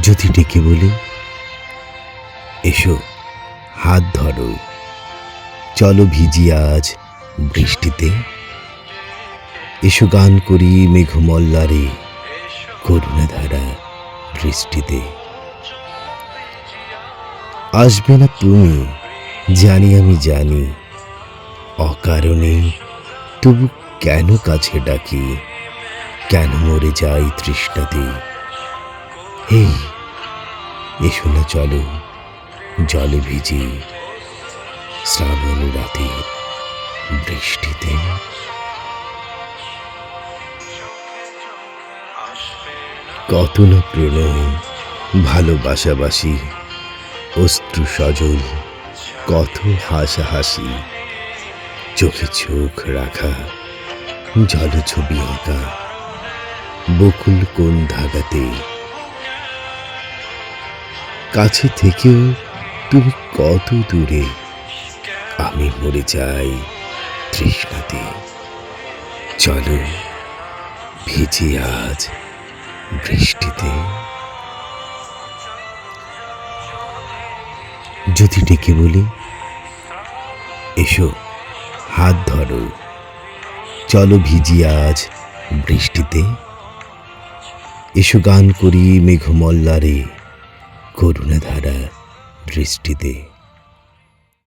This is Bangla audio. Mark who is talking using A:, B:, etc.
A: যদি ডেকে বলি, এসো, হাত ধরো। চলো ভিজি আজ বৃষ্টিতে। এসো গান করি মেঘমল্লারে, করুণাধারা বৃষ্টিতে। আসবে না তুমি, জানি আমি জানি, অকারণে তবু কেন কাছে ডাকি, কেন মরে যাই তৃষ্ণাতে? এই এসো না চলো, জলে ভিজি শ্রাবণ রাতের বৃষ্টিতে। কত না প্রণয় ভালোবাসাবাসি অশ্রু সজল কত হাসাহাসি, চোখে চোখ রাখা জল ছবি আঁকা, বকুল কোন ধাগাতে কাছে থেকেও তুমি কত দূরে, আমি মরে যাই তৃষ্ণাতে। চলো, ভিজি আজ বৃষ্টিতে। যদি ডেকে বলি, এসো, হাত ধরো। চলো ভিজি আজ বৃষ্টিতে। এসো গান করি মেঘমল্লারে। করুণাধারা বৃষ্টিতে